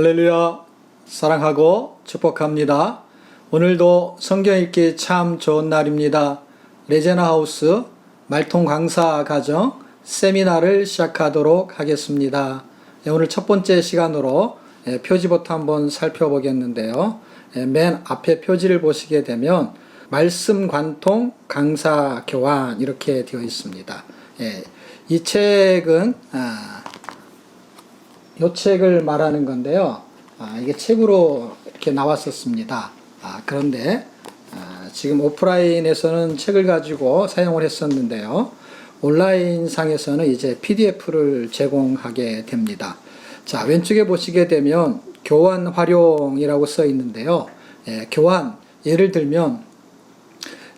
할렐루야 사랑하고 축복합니다. 오늘도 성경 읽기 참 좋은 날입니다. 레제나 하우스 말통 강사 가정 세미나를 시작하도록 하겠습니다. 예, 오늘 첫 번째 시간으로 예, 표지부터 한번 살펴보겠는데요. 예, 맨 앞에 표지를 보시게 되면 말씀 관통 강사 교환 이렇게 되어 있습니다. 예, 이 책은 아, 요 책을 말하는 건데요. 아, 이게 책으로 이렇게 나왔었습니다. 아, 그런데 아, 지금 오프라인에서는 책을 가지고 사용을 했었는데요. 온라인 상에서는 이제 PDF를 제공하게 됩니다. 자, 왼쪽에 보시게 되면 교환 활용이라고 써 있는데요. 예, 교환, 예를 들면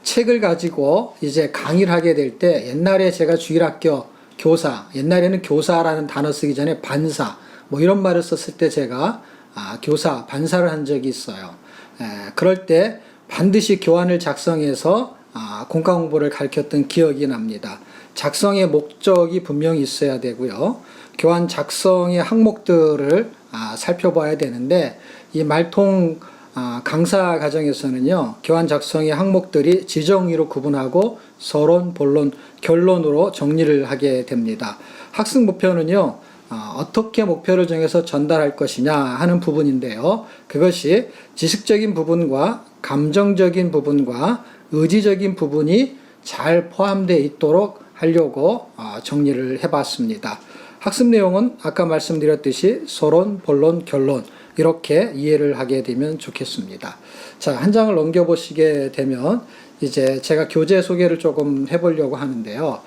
책을 가지고 이제 강의를 하게 될 때 옛날에 제가 주일학교 교사, 옛날에는 교사라는 단어 쓰기 전에 반사, 뭐 이런 말을 썼을 때 제가 아, 교사, 반사를 한 적이 있어요. 에, 그럴 때 반드시 교환을 작성해서 아, 공과 공부를 가르쳤던 기억이 납니다. 작성의 목적이 분명히 있어야 되고요. 교환 작성의 항목들을 아, 살펴봐야 되는데 이 말통 아, 강사 과정에서는요, 교환 작성의 항목들이 지정의로 구분하고 서론, 본론, 결론으로 정리를 하게 됩니다. 학습 목표는요, 아, 어떻게 목표를 정해서 전달할 것이냐 하는 부분인데요. 그것이 지식적인 부분과 감정적인 부분과 의지적인 부분이 잘 포함되어 있도록 하려고 아, 정리를 해봤습니다. 학습 내용은 아까 말씀드렸듯이 서론, 본론, 결론 이렇게 이해를 하게 되면 좋겠습니다. 자, 한 장을 넘겨보시게 되면 이제 제가 교재 소개를 조금 해보려고 하는데요.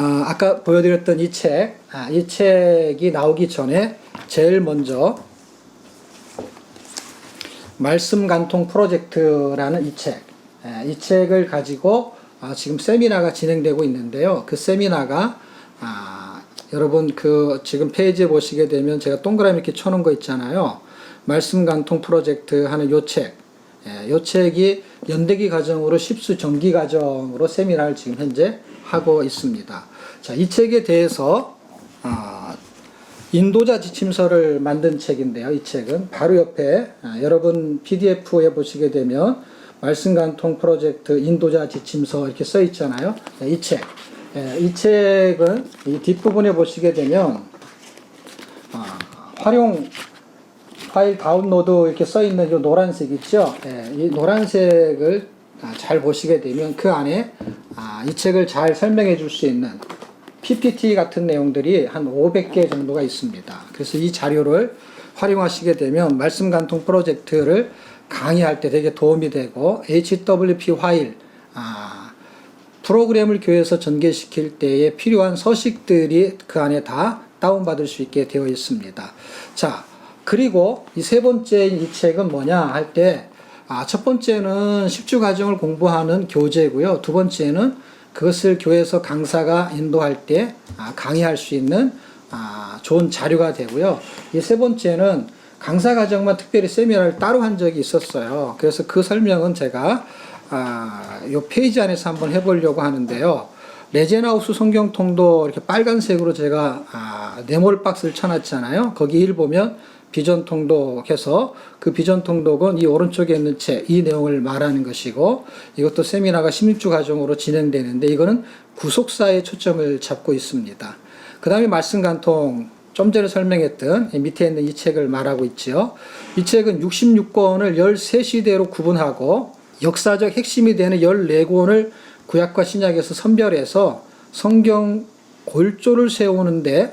아, 아까 보여드렸던 이 책, 아, 이 책이 나오기 전에 제일 먼저 말씀 간통 프로젝트라는 이 책, 예, 이 책을 가지고 아, 지금 세미나가 진행되고 있는데요. 그 세미나가 아, 여러분 그 지금 페이지에 보시게 되면 제가 동그라미 이렇게 쳐놓은 거 있잖아요. 말씀 간통 프로젝트 하는 요 책, 예, 요 책이 연대기 과정으로 십수 정기 과정으로 세미나를 지금 현재 하고 있습니다. 자, 이 책에 대해서 아, 인도자 지침서를 만든 책인데요. 이 책은 바로 옆에 아, 여러분 PDF에 보시게 되면 말씀 간통 프로젝트 인도자 지침서 이렇게 써 있잖아요. 네, 이 책. 예, 이 책은 이 뒷부분에 보시게 되면 아, 활용 파일 다운로드 이렇게 써 있는 이 노란색 있죠? 예, 이 노란색을 아, 잘 보시게 되면 그 안에 아, 이 책을 잘 설명해 줄 수 있는 PPT 같은 내용들이 한 500개 정도가 있습니다. 그래서 이 자료를 활용하시게 되면 말씀 간통 프로젝트를 강의할 때 되게 도움이 되고 HWP 파일 아, 프로그램을 교회에서 전개시킬 때에 필요한 서식들이 그 안에 다 다운받을 수 있게 되어 있습니다. 자, 그리고 이 세 번째 이 책은 뭐냐 할 때, 아, 첫 번째는 10주 과정을 공부하는 교재고요. 두 번째는 그것을 교회에서 강사가 인도할 때 아, 강의할 수 있는 아, 좋은 자료가 되고요. 이 세 번째는 강사 과정만 특별히 세미나를 따로 한 적이 있었어요. 그래서 그 설명은 제가 아, 요 페이지 안에서 한번 해보려고 하는데요. 레제나우스 성경통도 이렇게 빨간색으로 제가 아, 네모를 박스를 쳐놨잖아요. 거기 일 보면 비전 통독해서 그 비전 통독은 이 오른쪽에 있는 책, 이 내용을 말하는 것이고 이것도 세미나가 16주 과정으로 진행되는데 이거는 구속사에 초점을 잡고 있습니다. 그 다음에 말씀 간통 좀 전에 설명했던 밑에 있는 이 책을 말하고 있지요. 이 책은 66권을 13시대로 구분하고 역사적 핵심이 되는 14권을 구약과 신약에서 선별해서 성경 골조를 세우는데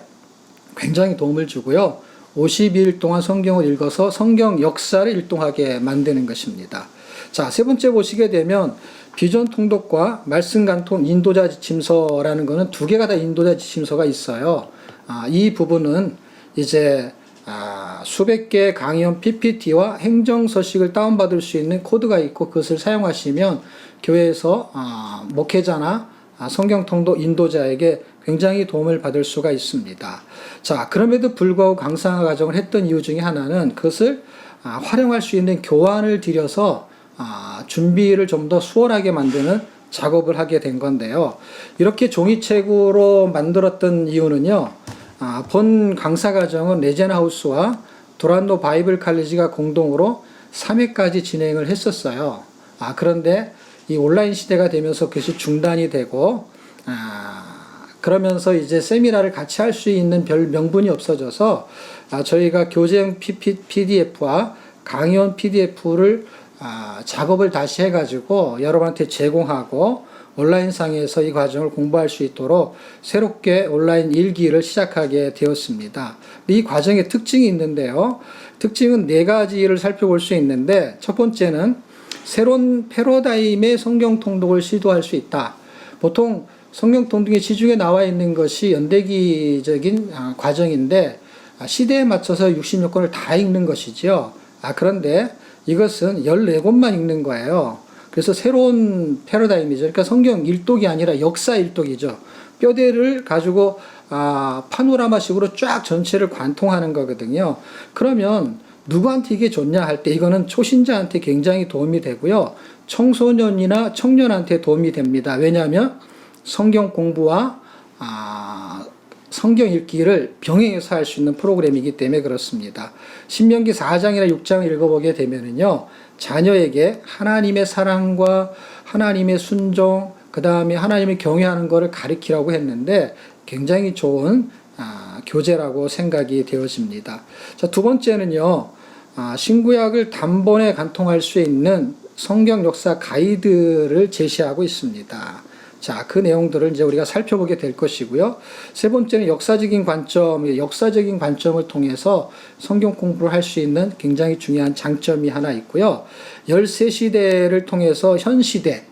굉장히 도움을 주고요. 52일 동안 성경을 읽어서 성경 역사를 일동하게 만드는 것입니다. 자, 세 번째 보시게 되면 비전 통독과 말씀 간통 인도자 지침서라는 것은 두 개가 다 인도자 지침서가 있어요. 아, 이 부분은 이제 아, 수백 개의 강연 PPT와 행정 서식을 다운받을 수 있는 코드가 있고 그것을 사용하시면 교회에서 아, 목회자나 아, 성경 통독 인도자에게 굉장히 도움을 받을 수가 있습니다. 자, 그럼에도 불구하고 강사 과정을 했던 이유 중에 하나는 그것을 아, 활용할 수 있는 교환을 들여서 아, 준비를 좀 더 수월하게 만드는 작업을 하게 된 건데요. 이렇게 종이책으로 만들었던 이유는요. 아, 본 강사 과정은 레젠하우스와 도란노 바이블 칼리지가 공동으로 3회까지 진행을 했었어요. 아, 그런데 이 온라인 시대가 되면서 그것이 중단이 되고, 아, 그러면서 이제 세미나를 같이 할 수 있는 별 명분이 없어져서 아, 저희가 교재형 PDF와 강의원 PDF를 아, 작업을 다시 해가지고 여러분한테 제공하고 온라인상에서 이 과정을 공부할 수 있도록 새롭게 온라인 일기를 시작하게 되었습니다. 이 과정의 특징이 있는데요. 특징은 네 가지를 살펴볼 수 있는데 첫 번째는 새로운 패러다임의 성경 통독을 시도할 수 있다. 보통 성경 통독의 시중에 나와 있는 것이 연대기적인 아, 과정인데 아, 시대에 맞춰서 66권을 다 읽는 것이죠. 아, 그런데 이것은 14권만 읽는 거예요. 그래서 새로운 패러다임이죠. 그러니까 성경 일독이 아니라 역사 일독이죠. 뼈대를 가지고 아, 파노라마식으로 쫙 전체를 관통하는 거거든요. 그러면 누구한테 이게 좋냐 할 때 이거는 초신자한테 굉장히 도움이 되고요. 청소년이나 청년한테 도움이 됩니다. 왜냐하면 성경 공부와 아, 성경 읽기를 병행해서 할 수 있는 프로그램이기 때문에 그렇습니다. 신명기 4장이나 6장을 읽어보게 되면은요, 자녀에게 하나님의 사랑과 하나님의 순종, 그 다음에 하나님을 경외하는 것을 가리키라고 했는데 굉장히 좋은 아, 교재라고 생각이 되어집니다. 자, 두 번째는요, 아, 신구약을 단번에 관통할 수 있는 성경 역사 가이드를 제시하고 있습니다. 자, 그 내용들을 이제 우리가 살펴보게 될 것이고요. 세 번째는 역사적인 관점, 역사적인 관점을 통해서 성경 공부를 할 수 있는 굉장히 중요한 장점이 하나 있고요. 13시대를 통해서 현 시대,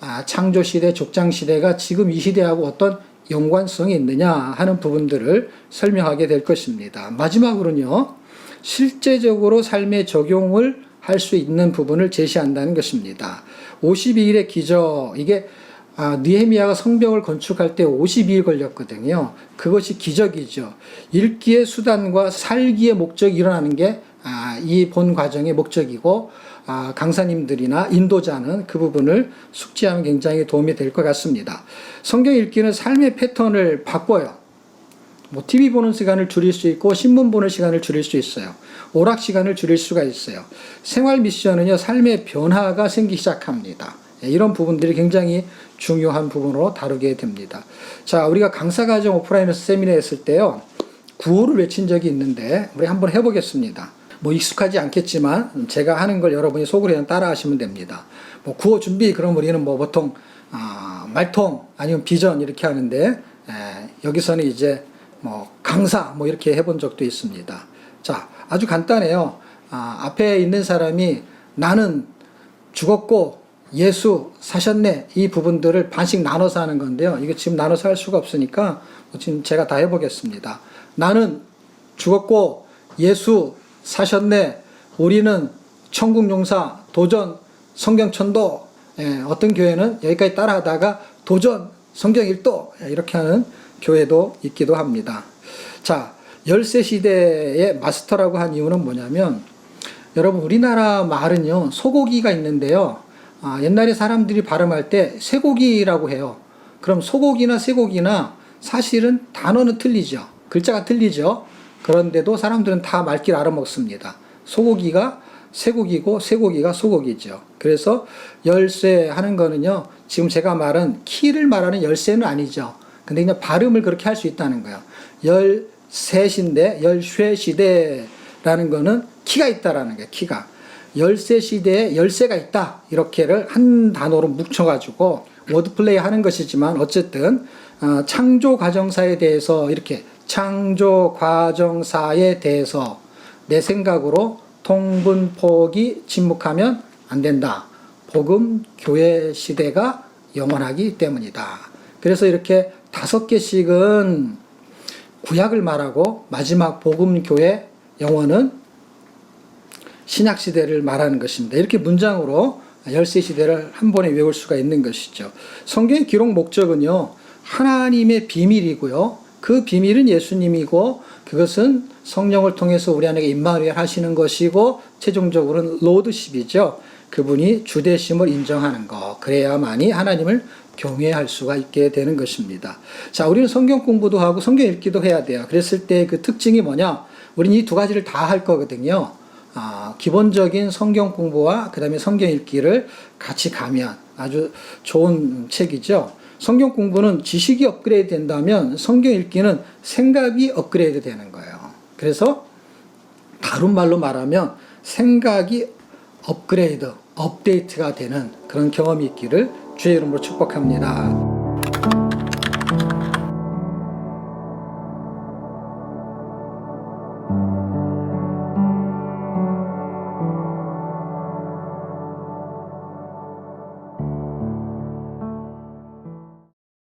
아, 창조 시대, 족장 시대가 지금 이 시대하고 어떤 연관성이 있느냐 하는 부분들을 설명하게 될 것입니다. 마지막으로는요, 실제적으로 삶에 적용을 할 수 있는 부분을 제시한다는 것입니다. 52일의 기적, 이게 아, 느헤미야가 성벽을 건축할 때 52일 걸렸거든요. 그것이 기적이죠. 읽기의 수단과 살기의 목적이 일어나는 게 아, 이 본 과정의 목적이고 아, 강사님들이나 인도자는 그 부분을 숙지하면 굉장히 도움이 될 것 같습니다. 성경 읽기는 삶의 패턴을 바꿔요. 뭐 TV 보는 시간을 줄일 수 있고 신문 보는 시간을 줄일 수 있어요. 오락 시간을 줄일 수가 있어요. 생활 미션은요 삶의 변화가 생기기 시작합니다. 예, 이런 부분들이 굉장히 중요한 부분으로 다루게 됩니다. 자, 우리가 강사 과정 오프라인에서 세미나 했을 때요 구호를 외친 적이 있는데 우리 한번 해보겠습니다. 뭐 익숙하지 않겠지만 제가 하는 걸 여러분이 속으로 그냥 따라 하시면 됩니다. 뭐 구호 준비 그럼 우리는 뭐 보통 아, 말통 아니면 비전 이렇게 하는데 에, 여기서는 이제 뭐 강사 뭐 이렇게 해본 적도 있습니다. 자, 아주 간단해요. 아, 앞에 있는 사람이 나는 죽었고 예수 사셨네 이 부분들을 반씩 나눠서 하는 건데요. 이거 지금 나눠서 할 수가 없으니까 뭐 지금 제가 다 해보겠습니다. 나는 죽었고 예수 사셨네. 우리는 천국 용사 도전 성경 천도 예, 어떤 교회는 여기까지 따라하다가 도전 성경 일도 예, 이렇게 하는 교회도 있기도 합니다. 자, 열세 시대의 마스터라고 한 이유는 뭐냐면 여러분 우리나라 말은요 소고기가 있는데요. 아, 옛날에 사람들이 발음할 때 쇠고기라고 해요. 그럼 소고기나 쇠고기나 사실은 단어는 틀리죠. 글자가 틀리죠. 그런데도 사람들은 다 말길 알아먹습니다. 소고기가 쇠고기고 쇠고기가 소고기죠. 그래서 열쇠 하는 거는요. 지금 제가 말은 키를 말하는 열쇠는 아니죠. 근데 그냥 발음을 그렇게 할 수 있다는 거예요. 열셋인데 열쇠 시대라는 거는 키가 있다라는 거예요. 키가. 열쇠 시대에 열쇠가 있다. 이렇게를 한 단어로 뭉쳐가지고 워드플레이 하는 것이지만 어쨌든 어, 창조 과정사에 대해서 이렇게 창조 과정사에 대해서 내 생각으로 통분폭이 침묵하면 안 된다. 복음 교회 시대가 영원하기 때문이다. 그래서 이렇게 다섯 개씩은 구약을 말하고 마지막 복음 교회 영원은 신약 시대를 말하는 것입니다. 이렇게 문장으로 열세 시대를 한 번에 외울 수가 있는 것이죠. 성경의 기록 목적은요. 하나님의 비밀이고요. 그 비밀은 예수님이고 그것은 성령을 통해서 우리 안에 임마누엘 하시는 것이고 최종적으로는 로드십이죠. 그분이 주대심을 인정하는 것. 그래야만이 하나님을 경외할 수가 있게 되는 것입니다. 자, 우리는 성경 공부도 하고 성경 읽기도 해야 돼요. 그랬을 때 그 특징이 뭐냐? 우리는 이 두 가지를 다 할 거거든요. 아, 기본적인 성경 공부와 그 다음에 성경 읽기를 같이 가면 아주 좋은 책이죠. 성경 공부는 지식이 업그레이드 된다면 성경 읽기는 생각이 업그레이드 되는 거예요. 그래서 다른 말로 말하면 생각이 업그레이드, 업데이트가 되는 그런 경험이 있기를 주의 이름으로 축복합니다.